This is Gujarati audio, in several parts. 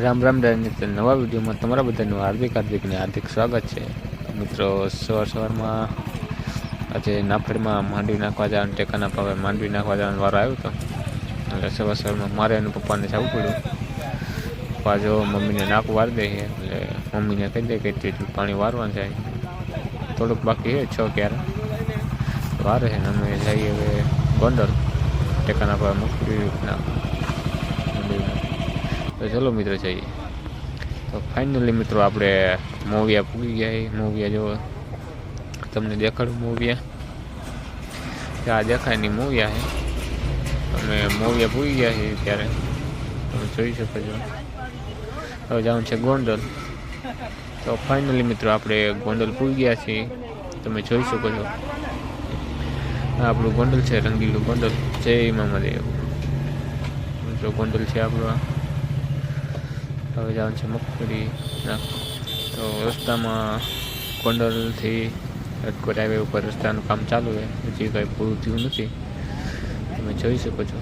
રામ રામ ડાયની નવા વિડીયોમાં તમારા બધાનું હાર્દિક હાર્દિકને હાર્દિક સ્વાગત છે. મિત્રો, સવાર સવારમાં આજે નાફેડમાં માંડવી નાખવા જવાનું, ટેકાના પાવે માંડવી નાખવા જવાનો વારો આવ્યો હતો એટલે સવાર સવારમાં મારે અને પપ્પાને જવું પડ્યું. પપ્પા જો મમ્મીને નાક વાર દે એટલે મમ્મીને કહી દે કે તેટલું પાણી વારવાનું જાય થોડુંક બાકી છે, છ ક્યારે વારે છે ને અમે જઈએ હવે ગોંડલ. ટેકાના ભાવે મૂકી નાખવા તો ચલો મિત્રો જઈએ. તો ફાઇનલી મિત્રો આપણે મોવિયા પૂગી ગયા મોવિયા જો તમને દેખાડું મોવિયા. આ દેખાય નહીં મોવિયા છે. અમે મોવિયા પૂગી ગયા છીએ ત્યારે. તમે જોઈ શકો છો. હવે જવાનું છે ગોંડલ. તો ફાઇનલી મિત્રો આપણે ગોંડલ પૂગી ગયા છીએ. તમે જોઈ શકો છો. આપણું ગોંડલ છે, રંગીલું ગોંડલ. જય મામાદેવ મિત્રો ગોંડલ છે આપણું હવે જવાનું છે મગફળી તો રસ્તામાં ગોંડલથી રાજકોટ હાઈવે ઉપર રસ્તાનું કામ ચાલુ છે. હજી કંઈ પૂરું થયું નથી. તમે જોઈ શકો છો.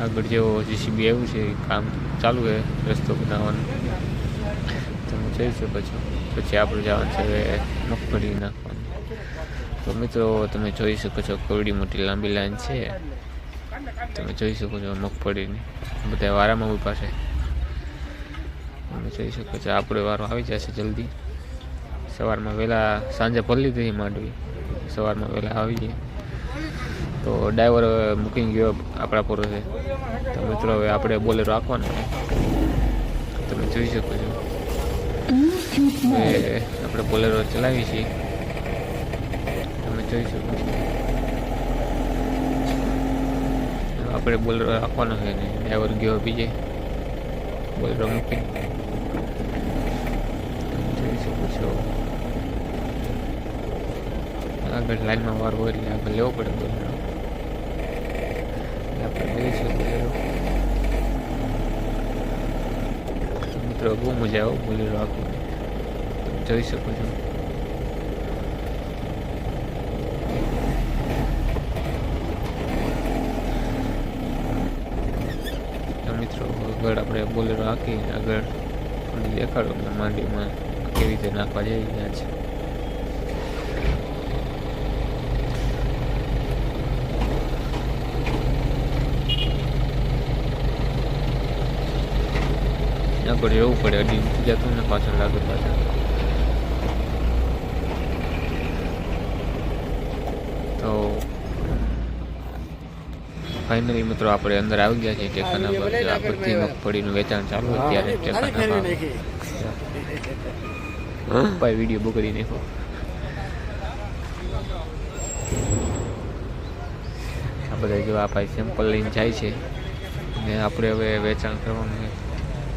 આગળ જેવો જીસીબી આવ્યું છે, કામ ચાલુ છે રસ્તો બનાવવાનું. તમે જોઈ શકો છો. પછી આપણે જવાનું છે હવે મગફળી નાખવાનું. તો મિત્રો, તમે જોઈ શકો છો કવડી મોટી લાંબી લાઈન છે. તમે જોઈ શકો છો મગફળીની બધા વારામાં ઊભા છે. તમે જોઈ શકો છો આપણે વારો આવી જશે જલ્દી. સવારમાં વહેલા સાંજે ભરી લીધી માંડવી. સવારમાં વહેલા આવી જાય તો ડ્રાઈવર બુકિંગ ગયો આપણા પૂરો છે. તો મિત્રો, હવે આપણે બોલેરો રાખવાનો તમે જોઈ શકો છો. આપણે બોલેરો ચલાવી છીએ. તમે જોઈ શકો છો. આપણે બોલેરો રાખવાનો છે ને ડ્રાઈવર ગયો, બીજે. બોલરો મૂકી. જોઈ શકો છો. આગળ લાઈનમાં વાર હોય એટલે આગળ લેવો પડે બોલરો આપણે લઈશું બોલરો મિત્રો, બહુ મજા આવે બોલેરો રાખવાની તમે જોઈ શકો છો તો મિત્રો, આગળ આપણે બોલેરો હાકી આગળ દેખાડો કે માંડીમાં કેવી રીતે નાખવા જઈ રહ્યા છે. આગળ રહેવું પડે અડી જતું ને પાછળ લાગે પાછળ તો ફાઇનલી મિત્રો આપણે અંદર આવી ગયા છીએ ટેકાના પર આ બધી મગફળીનું વેચાણ ચાલુ અત્યારે ટેકાના ભાઈ વીડિયો બગડી નાખો આ બધા જેવા આ ભાઈ સેમ્પલ લઈને જાય છે ને આપણે હવે વેચાણ કરવાનું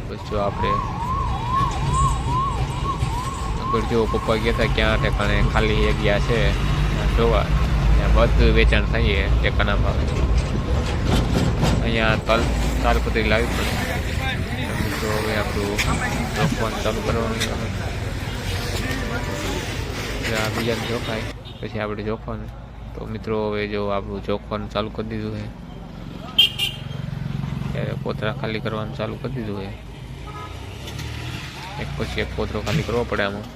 બસ જો આપણે આગળ જો પપ્પા ગયા હતા ક્યાં ટેકાણે ખાલી જગ્યા છે. જોવા. બધું વેચાણ થઈએ ટેકાના ભાવે અહીંયા તલ, તાલપત્રી લાવી પડે. તો હવે આપણું રોકવાનું ચાલુ કરવાનું બીજાને જોખાય, પછી આપણે જોખવાનું. તો મિત્રો, હવે જો આપણું જોખવાનું ચાલુ કરી દીધું છે. ત્યારે કોતરા ખાલી કરવાનું ચાલુ કરી દીધું છે. એક પછી એક કોતરો ખાલી કરવો પડે આમાં.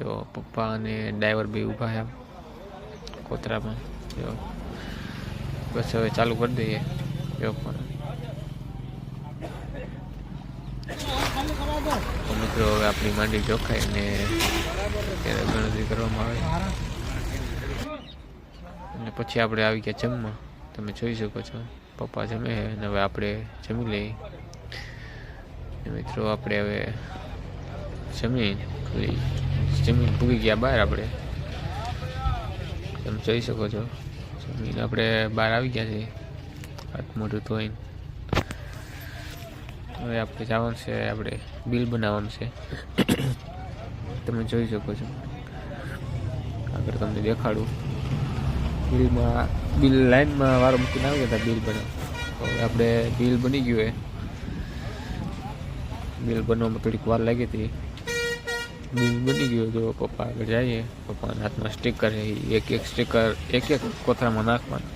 જો પપ્પા અને ડ્રાઈવર બી ઊભા છે કોતરામાં. જો બસ હવે ચાલુ કરી દઈએ. જોખવાનું પણ. મિત્રો હવે આપણી માંડી જોખાય ને ત્યારે ગણતરી કરવામાં આવે. અને પછી આપણે આવી ગયા જમવા. તમે જોઈ શકો છો. પપ્પા જમે અને હવે આપણે જમી લઈએ. મિત્રો, આપણે હવે જમી જમીન ભૂગી ગયા બહાર આપણે. તમે જોઈ શકો છો. જમીન આપણે બહાર આવી ગયા છીએ. હાથ મોઢું ધોઈને હવે આપણે જવાનું છે, આપણે બિલ બનાવવાનું છે. તમે જોઈ શકો છો. આગળ તમને દેખાડું. બિલમાં, બિલ લાઈનમાં વારો મૂકીને આવી ગયા હતા બિલ બનાવ. હવે આપણે બિલ બની ગયું એ બિલ બનવામાં થોડીક વાર લાગી હતી. બિલ બની ગયું જો પપ્પા આગળ જઈએ પપ્પાના હાથમાં સ્ટીકર છે ઈ એક એક સ્ટીકર એક એક કોથળામાં નાખવાનું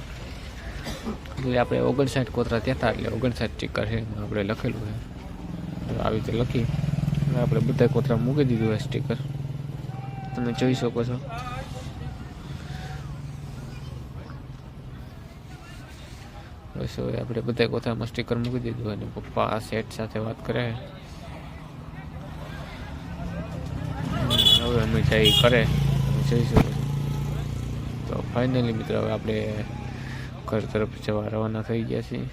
એટલે આપણે ઓગણસાઠ કોતરા ત્યાં હતા એટલે ઓગણસાઠ સ્ટીકર છે એમાં આપણે લખેલું છે તો આવી રીતે લખી અને આપણે બધા કોતરા મૂકી દીધું છે સ્ટીકર તમે જોઈ શકો છો। બસ હવે આપણે બધા કોથામાં સ્ટીકર મૂકી દીધું અને પપ્પા આ સેટ સાથે વાત કરે હમ, હવે એ કરે જઈશું. જોઈ તો ફાઇનલી મિત્રો, હવે આપણે ઘર તરફ જવા રવાના થઈ ગયા છીએ.